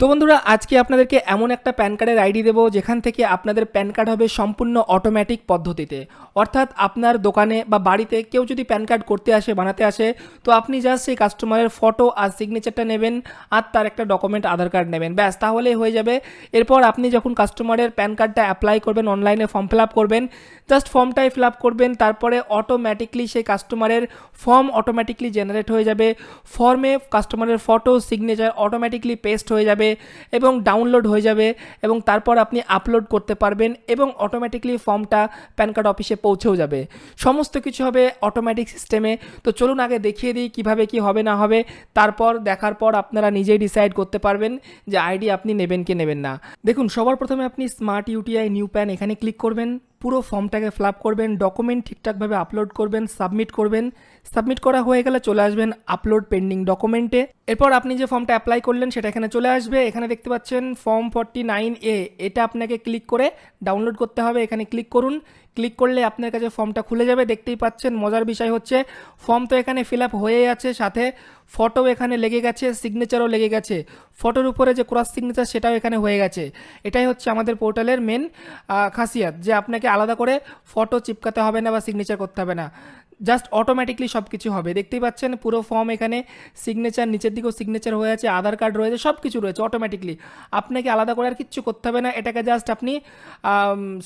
তো বন্ধুরা, আজকে আপনাদেরকে এমন একটা প্যান কার্ডের আইডি দেবো, যেখান থেকে আপনাদের প্যান কার্ড হবে সম্পূর্ণ অটোমেটিক পদ্ধতিতে। অর্থাৎ আপনার দোকানে বা বাড়িতে কেউ যদি প্যান কার্ড করতে আসে, বানাতে আসে, তো আপনি জাস্ট সেই কাস্টমারের ফটো আর সিগনেচারটা নেবেন আর তার একটা ডকুমেন্ট আধার কার্ড নেবেন। ব্যাস, তাহলেই হয়ে যাবে। এরপর আপনি যখন কাস্টমারের প্যান কার্ডটা অ্যাপ্লাই করবেন অনলাইনে ফর্ম ফিল আপ করবেন জাস্ট ফর্মটাই ফিল আপ করবেন, তারপরে অটোমেটিকলি সেই কাস্টমারের ফর্ম অটোমেটিকলি জেনারেট হয়ে যাবে। ফর্মে কাস্টমারের ফটো সিগনেচার অটোমেটিকলি পেস্ট হয়ে যাবে। এবং ডাউনলোড হয়ে যাবে এবং তারপর আপনি আপলোড করতে পারবেন এবং অটোমেটিকলি ফর্মটা প্যান কার্ড অফিসে পৌঁছেও যাবে। সমস্ত কিছু হবে অটোমেটিক সিস্টেমে তো চলুন আগে দেখিয়ে দিই কীভাবে কি হবে না হবে। তারপর দেখার পর আপনারা নিজেই ডিসাইড করতে পারবেন যে আইডি আপনি নেবেন কি নেবেন না। দেখুন, সবার প্রথমে আপনি স্মার্ট ইউটিআই নিউ প্যান এখানে ক্লিক করবেন। পুরো ফর্মটাকে ফিল আপ করবেন ডকুমেন্ট ঠিকঠাকভাবে আপলোড করবেন সাবমিট করবেন। সাবমিট করা হয়ে গেলে চলে আসবেন আপলোড পেন্ডিং ডকুমেন্টে এরপর আপনি যে ফর্মটা অ্যাপ্লাই করলেন, সেটা এখানে চলে আসবে। এখানে দেখতে পাচ্ছেন ফর্ম ফর্টি নাইন এ এটা আপনাকে ক্লিক করে ডাউনলোড করতে হবে। এখানে ক্লিক করুন। ক্লিক করলে আপনার কাছে ফর্মটা খুলে যাবে, দেখতেই পাচ্ছেন মজার বিষয় হচ্ছে ফর্ম তো এখানে ফিল আপ হয়ে আছে, সাথে ফটো এখানে লেগে গেছে সিগনেচারও লেগে গেছে। ফটোর উপরে যে ক্রস সিগনেচার সেটাও এখানে হয়ে গেছে। এটাই হচ্ছে আমাদের পোর্টালের মেন খাসিয়াত, যে আপনাকে আলাদা করে ফটো চিপকাতে হবে না বা সিগনেচার করতে হবে না। জাস্ট অটোমেটিকলি সব কিছু হবে। দেখতেই পাচ্ছেন পুরো ফর্ম এখানে সিগনেচার নিচের দিকেও সিগনেচার হয়ে আছে, আধার কার্ড রয়েছে সব কিছু রয়েছে অটোমেটিকলি আপনাকে আলাদা করে আর কিচ্ছু করতে হবে না, এটাকে জাস্ট আপনি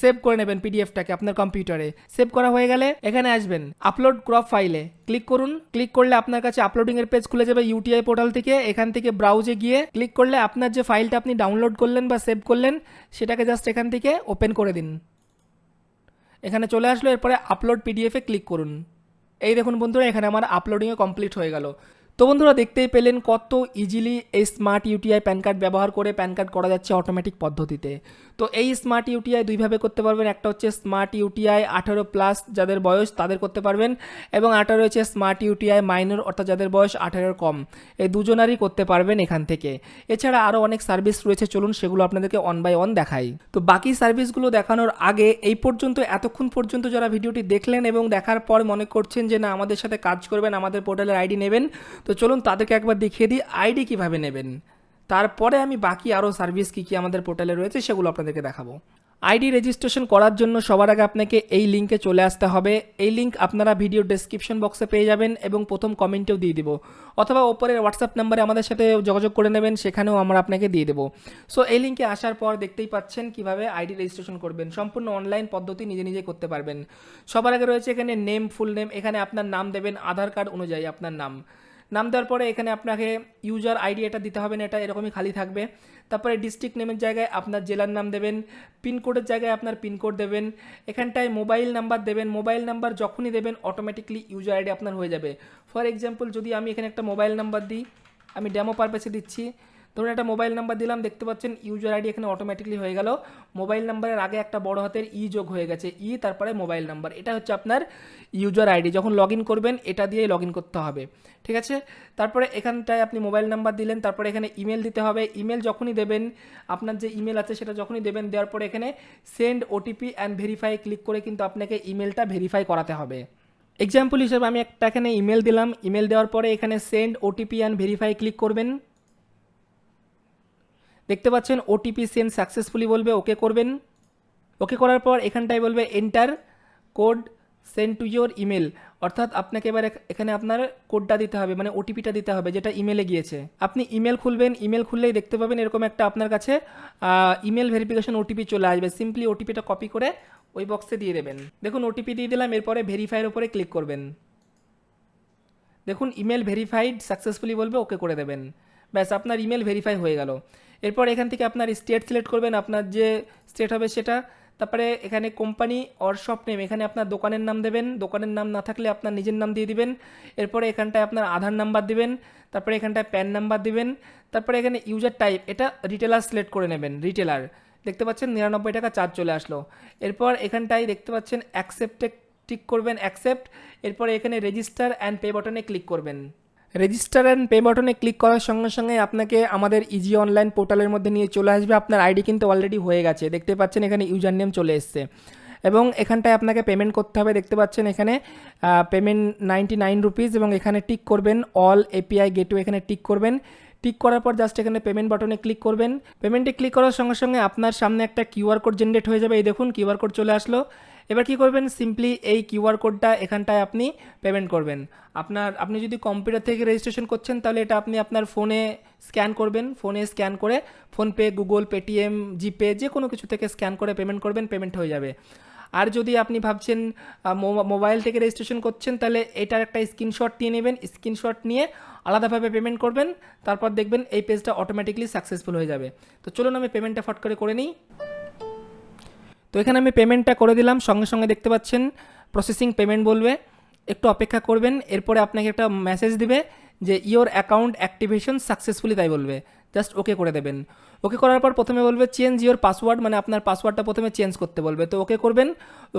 সেভ করে নেবেন পিডিএফটাকে আপনার কম্পিউটারে সেভ করা হয়ে গেলে এখানে আসবেন আপলোড ক্রপ ফাইলে ক্লিক করুন ক্লিক করলে আপনার কাছে আপলোডিং এর পেজ খুলে যাবে ইউটিআই পোর্টাল থেকে, এখান থেকে ব্রাউজে গিয়ে ক্লিক করলে আপনার যে ফাইলটা আপনি ডাউনলোড করলেন বা সেভ করলেন, সেটাকে জাস্ট এখান থেকে ওপেন করে দিন। এখানে চলে আসলো, এরপরে আপলোড পিডিএফে ক্লিক করুন। এই দেখুন বন্ধুরা, এখানে আমার আপলোডিংও কমপ্লিট হয়ে গেল। তো বন্ধুরা, দেখতেই পেলেন কত ইজিলি এই স্মার্ট ইউটিআই প্যান কার্ড ব্যবহার করে প্যান কার্ড করা যাচ্ছে অটোমেটিক পদ্ধতিতে। তো এই স্মার্ট ইউটিআই দুইভাবে করতে পারবেন। একটা হচ্ছে স্মার্ট ইউটিআই আঠারো প্লাস যাদের বয়স তাদের করতে পারবেন এবং আঠারো হচ্ছে স্মার্ট ইউটিআই মাইনর অর্থাৎ যাদের বয়স আঠারোর কম। এই দুজনারই করতে পারবেন এখান থেকে। এছাড়া আরও অনেক সার্ভিস রয়েছে, চলুন সেগুলো আপনাদেরকে অন বাই অন দেখাই। তো বাকি সার্ভিসগুলো দেখানোর আগে এই পর্যন্ত, এতক্ষণ পর্যন্ত যারা ভিডিওটি দেখলেন এবং দেখার পর মনে করছেন যে না, আমাদের সাথে কাজ করবেন, আমাদের পোর্টালের আইডি নেবেন, তো চলুন তাদেরকে একবার দেখিয়ে দিই আইডি কীভাবে নেবেন। তারপরে আমি বাকি আরও সার্ভিস কী কী আমাদের পোর্টালে রয়েছে সেগুলো আপনাদেরকে দেখাবো। আইডি রেজিস্ট্রেশন করার জন্য সবার আগে আপনাকে এই লিঙ্কে চলে আসতে হবে। এই লিঙ্ক আপনারা ভিডিও ডেসক্রিপশন বক্সে পেয়ে যাবেন এবং প্রথম কমেন্টেও দিয়ে দিব। অথবা ওপরের হোয়াটসঅ্যাপ নাম্বারে আমাদের সাথে যোগাযোগ করে নেবেন, সেখানেও আমরা আপনাকে দিয়ে দেবো। সো এই লিঙ্কে আসার পর দেখতেই পাচ্ছেন কীভাবে আইডি রেজিস্ট্রেশন করবেন। সম্পূর্ণ অনলাইন পদ্ধতি নিজে নিজে করতে পারবেন। সবার আগে রয়েছে এখানে নেম ফুল নেম এখানে আপনার নাম দেবেন, আধার কার্ড অনুযায়ী আপনার নাম। নাম দেওয়ার পরে এখানে আপনাকে ইউজার আইডি এটা দিতে হবে না, এটা এরকমই খালি থাকবে। তারপরে ডিস্ট্রিক্ট নেমের জায়গায় আপনার জেলার নাম দেবেন পিনকোডের জায়গায় আপনার পিনকোড দেবেন, এখানটায় মোবাইল নাম্বার দেবেন মোবাইল নাম্বার যখনই দেবেন অটোমেটিকলি ইউজার আইডি আপনার হয়ে যাবে। ফর এক্সাম্পল যদি আমি এখানে একটা মোবাইল নাম্বার দিই, আমি ড্যামো পারপাসে দিচ্ছি ধরুন একটা মোবাইল নাম্বার দিলাম, দেখতে পাচ্ছেন ইউজার আইডি এখানে অটোমেটিকলি হয়ে গেল। মোবাইল নাম্বারের আগে একটা বড় হাতের ই যোগ হয়ে গেছে। ই তারপরে মোবাইল নাম্বার এটা হচ্ছে আপনার ইউজার আইডি যখন লগ করবেন, এটা দিয়েই লগ করতে হবে। ঠিক আছে? তারপরে এখানটায় আপনি মোবাইল নাম্বার দিলেন, তারপরে এখানে ইমেল দিতে হবে। ইমেল যখনই দেবেন, আপনার যে ইমেল আছে সেটা যখনই দেবেন, দেওয়ার পরে এখানে send OTP and verify click করে কিন্তু আপনাকে ইমেলটা ভেরিফাই করাতে হবে। এক্সাম্পল হিসেবে আমি একটা এখানে ইমেল দিলাম। ইমেল দেওয়ার পরে এখানে send OTP and verify click করবেন। দেখতে পাচ্ছেন ওটিপি সেন্ড সাকসেসফুলি বলবে ওকে করবেন। ওকে করার পর এখানটায় বলবে enter code send to your email অর্থাৎ আপনাকে এবার এখানে আপনার কোডটা দিতে হবে মানে ওটিপিটা দিতে হবে, যেটা ইমেলে গিয়েছে। আপনি ইমেল খুলবেন ইমেল খুললেই দেখতে পাবেন এরকম একটা আপনার কাছে ইমেল ভেরিফিকেশন ওটিপি চলে আসবে। সিম্পলি ওটিপিটা কপি করে ওই বক্সে দিয়ে দেবেন। দেখুন ওটিপি দিয়ে দিলাম, এরপরে ভেরিফাইয়ের উপরে ক্লিক করবেন। দেখুন ইমেল ভেরিফাইড সাকসেসফুলি বলবে ওকে করে দেবেন। ব্যাস, আপনার ইমেল ভেরিফাই হয়ে গেল। এরপর এখান থেকে আপনার স্টেট সিলেক্ট করবেন, আপনার যে স্টেট হবে সেটা। তারপরে এখানে কোম্পানি অর শপ নেম এখানে আপনার দোকানের নাম দেবেন। দোকানের নাম না থাকলে আপনার নিজের নাম দিয়ে দিবেন। এরপরে এখানটায় আপনার আধার নাম্বার দিবেন। তারপরে এখানটায় প্যান নাম্বার দিবেন। তারপরে এখানে ইউজার টাইপ এটা রিটেলার সিলেক্ট করে নেবেন রিটেলার দেখতে পাচ্ছেন নিরানব্বই টাকা চার্জ চলে আসলো। এরপর এখানটায় দেখতে পাচ্ছেন অ্যাকসেপ্টে টিক করবেন অ্যাকসেপ্ট এরপরে এখানে রেজিস্টার অ্যান্ড পে বাটনে ক্লিক করবেন। রেজিস্টার অ্যান্ড পে বাটনে ক্লিক করার সঙ্গে সঙ্গে আপনাকে আমাদের ইজি অনলাইন পোর্টালের মধ্যে নিয়ে চলে আসবে। আপনার আইডি কিন্তু অলরেডি হয়ে গেছে। দেখতে পাচ্ছেন এখানে ইউজার নেম চলে এসছে। এবং এখানটায় আপনাকে পেমেন্ট করতে হবে। দেখতে পাচ্ছেন এখানে পেমেন্ট নাইনটি নাইন রুপিস এবং এখানে টিক করবেন। অল এপিআই গেটওয়ে এখানে টিক করবেন। টিক করার পর জাস্ট এখানে পেমেন্ট বাটনে ক্লিক করবেন। পেমেন্টে ক্লিক করার সঙ্গে সঙ্গে আপনার সামনে একটা কিউআর কোড জেনারেট হয়ে যাবে। এই দেখুন কিউআর কোড চলে আসলো। এবার কি করবেন? সিম্পলি এই কিউআর কোডটা এখানটায় আপনি পেমেন্ট করবেন। আপনার, আপনি যদি কম্পিউটার থেকে রেজিস্ট্রেশন করছেন, তাহলে এটা আপনি আপনার ফোনে স্ক্যান করবেন। ফোনে স্ক্যান করে ফোনপে গুগল পেটিএম জিপে যে কোনো কিছু থেকে স্ক্যান করে পেমেন্ট করবেন পেমেন্ট হয়ে যাবে। আর যদি আপনি ভাবছেন মোবাইল থেকে রেজিস্ট্রেশন করছেন, তাহলে এটার একটা স্ক্রিনশট নিয়ে নেবেন। স্ক্রিনশট নিয়ে আলাদাভাবে পেমেন্ট করবেন। তারপর দেখবেন এই পেজটা অটোমেটিকলি সাকসেসফুল হয়ে যাবে। তো চলুন আমি পেমেন্টটা ফট করে করে নিই। তো এখানে আমি পেমেন্টটা করে দিলাম। সঙ্গে সঙ্গে দেখতে পাচ্ছেন প্রসেসিং পেমেন্ট বলবে। একটু অপেক্ষা করবেন, এরপরে আপনাকে একটা মেসেজ দিবে যে ইওর অ্যাকাউন্ট অ্যাক্টিভেশন সাকসেসফুলি তাই বলবে। জাস্ট ওকে করে দেবেন। ওকে করার পর প্রথমে বলবে চেঞ্জ ইওর পাসওয়ার্ড মানে আপনার পাসওয়ার্ডটা প্রথমে চেঞ্জ করতে বলবে। তো ওকে করবেন।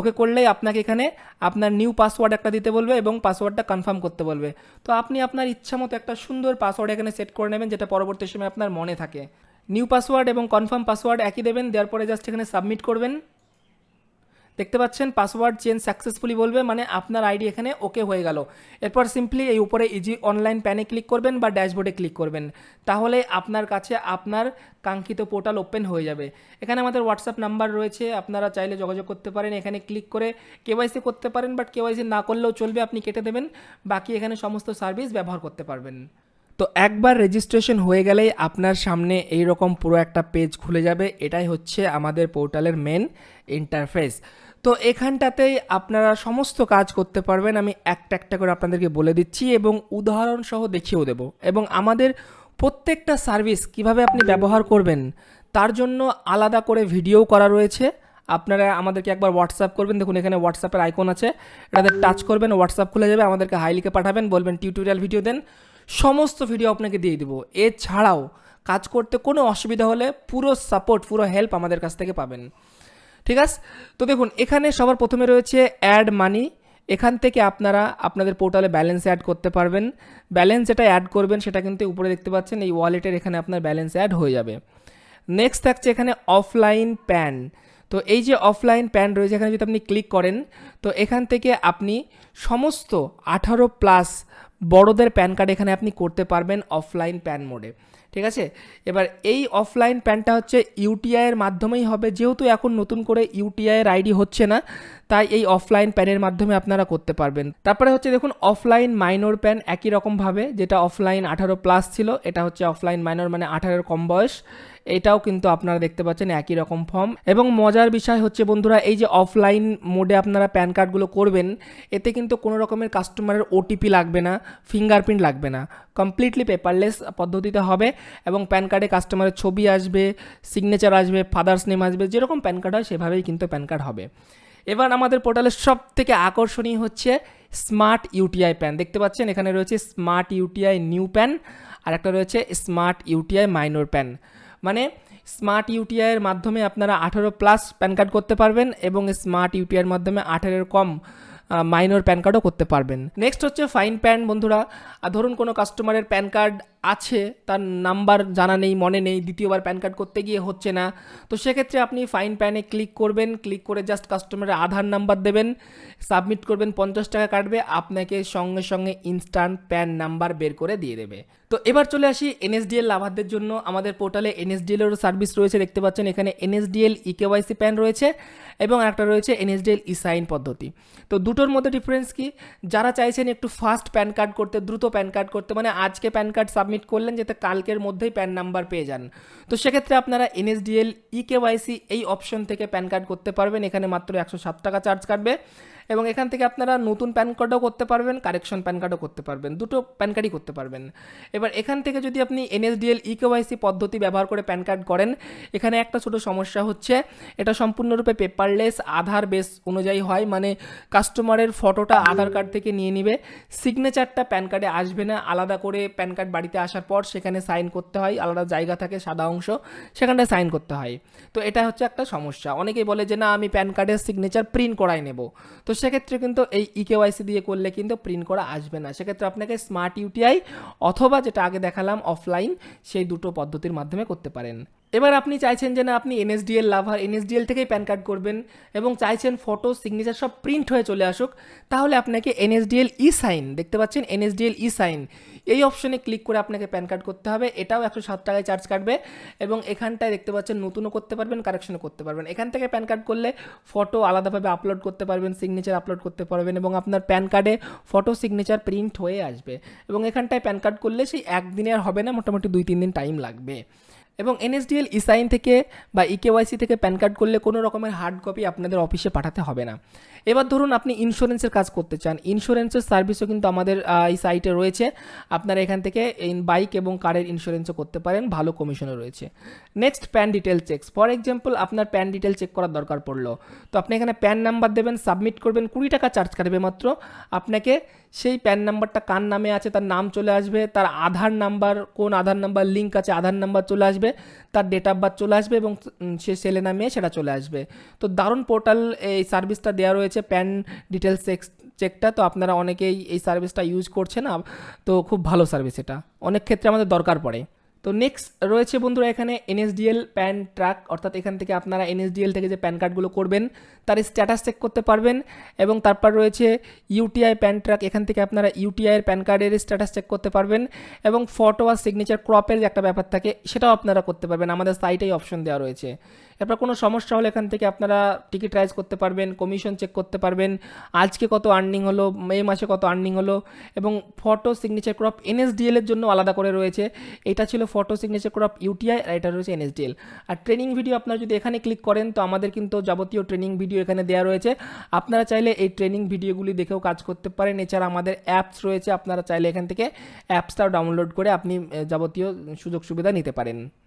ওকে করলেই আপনাকে এখানে আপনার নিউ পাসওয়ার্ড একটা দিতে বলবে এবং পাসওয়ার্ডটা কনফার্ম করতে বলবে। তো আপনি আপনার ইচ্ছা মতো একটা সুন্দর পাসওয়ার্ড এখানে সেট করে নেবেন, যেটা পরবর্তী সময় আপনার মনে থাকে। নিউ পাসওয়ার্ড এবং কনফার্ম পাসওয়ার্ড একই দেবেন, দেওয়ার পরে জাস্ট এখানে সাবমিট করবেন। দেখতে পাচ্ছেন পাসওয়ার্ড চেঞ্জ সাকসেসফুলি বলবে মানে আপনার আইডি এখানে ওকে হয়ে গেল। এরপর সিম্পলি এই উপরে ইজি অনলাইন প্যানে ক্লিক করবেন বা ড্যাশবোর্ডে ক্লিক করবেন। তাহলে আপনার কাছে আপনার কাঙ্ক্ষিত পোর্টাল ওপেন হয়ে যাবে। এখানে আমাদের হোয়াটসঅ্যাপ নাম্বার রয়েছে, আপনারা চাইলে যোগাযোগ করতে পারেন, এখানে ক্লিক করে কেওয়াইসি করতে পারেন বাট কেওয়াইসি না করলেও চলবে, আপনি কেটে দেবেন। বাকি এখানে সমস্ত সার্ভিস ব্যবহার করতে পারবেন। তো একবার রেজিস্ট্রেশন হয়ে গেলেই আপনার সামনে এই রকম পুরো একটা পেজ খুলে যাবে। এটাই হচ্ছে আমাদের পোর্টালের মেন ইন্টারফেস তো এখানটাতেই আপনারা সমস্ত কাজ করতে পারবেন। আমি একটা একটা করে আপনাদেরকে বলে দিচ্ছি এবং উদাহরণ সহ দেখিয়েও দেব। এবং আমাদের প্রত্যেকটা সার্ভিস কীভাবে আপনি ব্যবহার করবেন, তার জন্য আলাদা করে ভিডিও করা রয়েছে। আপনারা আমাদেরকে একবার হোয়াটসঅ্যাপ করবেন। দেখুন, এখানে হোয়াটসঅ্যাপের আইকন আছে। এটাতে টাচ করবেন হোয়াটসঅ্যাপ খুলে যাবে। আমাদেরকে হাই লিখে পাঠাবেন, বলবেন টিউটোরিয়াল ভিডিও দেন। সমস্ত ভিডিও আপনাকে দিয়ে দেবো। এছাড়াও কাজ করতে কোনো অসুবিধা হলে পুরো সাপোর্ট পুরো হেল্প আমাদের কাছ থেকে পাবেন। ঠিক আছে? তো দেখুন, এখানে সবার প্রথমে রয়েছে অ্যাড মানি এখান থেকে আপনারা আপনাদের পোর্টালে ব্যালেন্স অ্যাড করতে পারবেন। ব্যালেন্স যেটা অ্যাড করবেন, সেটা কিন্তু উপরে দেখতে পাচ্ছেন, এই ওয়ালেটের এখানে আপনার ব্যালেন্স অ্যাড হয়ে যাবে। নেক্সট থাকছে এখানে অফলাইন প্যান তো এই যে অফলাইন প্যান রয়েছে, এখানে যদি আপনি ক্লিক করেন, তো এখান থেকে আপনি সমস্ত আঠারো প্লাস বড়োদের প্যান কার্ড এখানে আপনি করতে পারবেন অফলাইন প্যান মোডে ঠিক আছে? এবার এই অফলাইন প্যানটা হচ্ছে ইউটিআইয়ের মাধ্যমেই হবে। যেহেতু এখন নতুন করে ইউটিআইয়ের আইডি হচ্ছে না, তাই এই অফলাইন প্যানের মাধ্যমে আপনারা করতে পারবেন। তারপরে হচ্ছে দেখুন অফলাইন মাইনর প্যান একই রকমভাবে যেটা অফলাইন আঠারো প্লাস ছিল, এটা হচ্ছে অফলাইন মাইনর মানে আঠারোর কম বয়স। এটাও কিন্তু আপনারা দেখতে পাচ্ছেন একই রকম ফর্ম এবং মজার বিষয় হচ্ছে বন্ধুরা, এই যে অফলাইন মোডে আপনারা প্যান কার্ডগুলো করবেন, এতে কিন্তু কোনো রকমের কাস্টমারের ওটিপি লাগবে না ফিঙ্গারপ্রিন্ট লাগবে না। কমপ্লিটলি পেপারলেস পদ্ধতিতে হবে। এবং প্যান কার্ডে কাস্টমারের ছবি আসবে সিগনেচার আসবে ফাদার্স নেম আসবে, যেরকম প্যান কার্ড হয় সেভাবেই কিন্তু প্যান কার্ড হবে। এবার আমাদের পোর্টালের সব থেকে আকর্ষণীয় হচ্ছে স্মার্ট ইউটিআই প্যান দেখতে পাচ্ছেন এখানে রয়েছে স্মার্ট ইউটিআই নিউ প্যান আর একটা রয়েছে স্মার্ট ইউটিআই মাইনর প্যান মানে স্মার্ট ইউটিআইয়ের মাধ্যমে আপনারা আঠারো প্লাস প্যান কার্ড করতে পারবেন এবং স্মার্ট ইউটিআইয়ের মাধ্যমে আঠারোর কম মাইনর প্যান কার্ডও করতে পারবেন। নেক্সট হচ্ছে ফাইন প্যান বন্ধুরা। ধরুন কোনো কাস্টমারের প্যান কার্ড আছে, তার নাম্বার জানা নেই, মনে নেই, দ্বিতীয়বার প্যান কার্ড করতে গিয়ে হচ্ছে না। তো সেক্ষেত্রে আপনি ফাইন প্যানে ক্লিক করবেন, ক্লিক করে জাস্ট কাস্টমারের আধার নাম্বার দেবেন, সাবমিট করবেন, পঞ্চাশ টাকা কাটবে, আপনাকে সঙ্গে সঙ্গে ইনস্ট্যান্ট প্যান নাম্বার বের করে দিয়ে দেবে। তো এবার চলে আসি এনএসডিএল লাভারদের জন্য। আমাদের পোর্টালে এনএসডিএলেরও সার্ভিস রয়েছে, দেখতে পাচ্ছেন এখানে এনএসডিএল ইকেওয়াইসি প্যান রয়েছে এবং একটা রয়েছে এনএসডিএল ই সাইন পদ্ধতি। তো দুটোর মধ্যে ডিফারেন্স কি? যারা চাইছেন একটু ফাস্ট প্যান কার্ড করতে, দ্রুত প্যান কার্ড করতে মানে আজকে প্যান কার্ড সাবমিট করলেন যাতে কালকের মধ্যেই প্যান নাম্বার পেয়ে যান। তো সেক্ষেত্রে আপনারা এনএসডিএল ইকেওয়াইসি এই অপশন থেকে প্যান কার্ড করতে পারবেন। এখানে মাত্র একশো সাত টাকা চার্জ কাটবে। এবং এখান থেকে আপনারা নতুন প্যান কার্ডও করতে পারবেন, কারেকশন প্যান কার্ডও করতে পারবেন, দুটো প্যান কার্ডই করতে পারবেন। এবার এখান থেকে যদি আপনি এনএসডিএল, ইকেওয়াইসি পদ্ধতি ব্যবহার করে প্যান কার্ড করেন, এখানে একটা ছোট সমস্যা হচ্ছে, এটা সম্পূর্ণরূপে পেপারলেস আধার বেস অনুযায়ী হয় মানে কাস্টমারের ফটোটা আধার কার্ড থেকে নিয়ে নিবে। সিগনেচারটা প্যান কার্ডে আসবে না, আলাদা করে প্যান কার্ড বাড়িতে আসার পর সেখানে সাইন করতে হয়, আলাদা জায়গা থাকে সাদা অংশ সেখানটায় সাইন করতে হয়। তো এটা হচ্ছে একটা সমস্যা। অনেকেই বলে যে, না, আমি প্যান কার্ডের সিগনেচার প্রিন্ট করাই নেব। তো সেক্ষেত্রে কিন্তু এই ইকেওয়াইসি দিয়ে করলে কিন্তু প্রিন্ট করা আসবে না। সেক্ষেত্রে আপনাকে স্মার্ট ইউটিআই অথবা যেটা আগে দেখালাম অফলাইন সেই দুটো পদ্ধতির মাধ্যমে করতে পারেন। এবার আপনি চাইছেন যে না, আপনি এনএসডিএল লাভার, এনএসডিএল থেকেই প্যান কার্ড করবেন এবং চাইছেন ফটো, সিগনেচার সব প্রিন্ট হয়ে চলে আসুক, তাহলে আপনাকে এনএসডিএল ই সাইন দেখতে পাচ্ছেন এনএসডিএল ই সাইন এই অপশনে ক্লিক করে আপনাকে প্যান কার্ড করতে হবে। এটাও একশো সাত টাকায় চার্জ কাটবে এবং এখানটায় দেখতে পাচ্ছেন নতুনও করতে পারবেন, কারেকশনও করতে পারবেন। এখান থেকে প্যান কার্ড করলে ফটো আলাদাভাবে আপলোড করতে পারবেন, সিগনেচার আপলোড করতে পারবেন এবং আপনার প্যান কার্ডে ফটো, সিগনেচার প্রিন্ট হয়ে আসবে। এবং এখানটায় প্যান কার্ড করলে সেই একদিনে আর হবে না, মোটামুটি দুই, তিন দিন টাইম লাগবে। এবং এনএসডিএল ইসাইন থেকে বা ইকেওয়াইসি থেকে প্যান কার্ড করলে কোনো রকমের হার্ড কপি আপনাদের অফিসে পাঠাতে হবে না। এবার ধরুন আপনি ইন্স্যুরেন্সের কাজ করতে চান। ইন্স্যুরেন্সের সার্ভিসও কিন্তু আমাদের এই সাইটে রয়েছে। আপনারা এখান থেকে বাইক এবং কারের ইন্স্যুরেন্সও করতে পারেন। ভালো কমিশনও রয়েছে। Next PAN detail checks for example আপনার প্যান ডিটেল চেক করার দরকার পড়ল। তো আপনি এখানে প্যান নাম্বার দেবেন সাবমিট করবেন। কুড়ি টাকা চার্জ কাটবে মাত্র। আপনাকে সেই প্যান নাম্বারটা কার নামে আছে, তার নাম চলে আসবে, তার আধার নাম্বার কোন আধার নাম্বার লিঙ্ক আছে, আধার নাম্বার চলে আসবে, তার ডেট অফ বার্থ চলে আসবে এবং সে ছেলে না মেয়ে সেটা চলে আসবে। তো দারুণ পোর্টাল এই সার্ভিসটা দেওয়া রয়েছে প্যান ডিটেলস চেকটা তো আপনারা অনেকেই এই সার্ভিসটা ইউজ করছেন তো খুব ভালো সার্ভিস এটা। অনেক ক্ষেত্রে আমাদের দরকার পড়ে। তো নেক্সট রয়েছে বন্ধুরা এখানে এনএসডিএল প্যান ট্রাক অর্থাৎ এখান থেকে আপনারা এনএসডিএল থেকে যে প্যান কার্ডগুলো করবেন, তার স্ট্যাটাস চেক করতে পারবেন এবং তারপর রয়েছে ইউটিআই প্যান ট্রাক এখান থেকে আপনারা ইউটিআইয়ের প্যান কার্ডের স্ট্যাটাস চেক করতে পারবেন এবং ফটো আর সিগনেচার ক্রপের যে একটা ব্যাপার থাকে, সেটাও আপনারা করতে পারবেন। আমাদের সাইটেই অপশন দেওয়া রয়েছে। এরপর কোনো সমস্যা হলে এখান থেকে আপনারা টিকিট রাইজ করতে পারবেন কমিশন চেক করতে পারবেন। আজকে কত আর্নিং হলো, মে মাসে কত আর্নিং হলো এবং ফটো সিগনেচার ক্রপ এনএসডিএল এর জন্য আলাদা করে রয়েছে। এটা ছিল ফটো সিগনেচার ক্রপ ইউটিআই আর এটা রয়েছে এনএসডিএল আর ট্রেনিং ভিডিও আপনারা যদি এখানে ক্লিক করেন, তো আমাদের কিন্তু যাবতীয় ট্রেনিং ভিডিও এখানে দেওয়া রয়েছে। আপনারা চাইলে এই ট্রেনিং ভিডিওগুলি দেখেও কাজ করতে পারেন। এছাড়া আমাদের অ্যাপস রয়েছে, আপনারা চাইলে এখান থেকে অ্যাপসটাও ডাউনলোড করে আপনি যাবতীয় সুযোগ সুবিধা নিতে পারেন।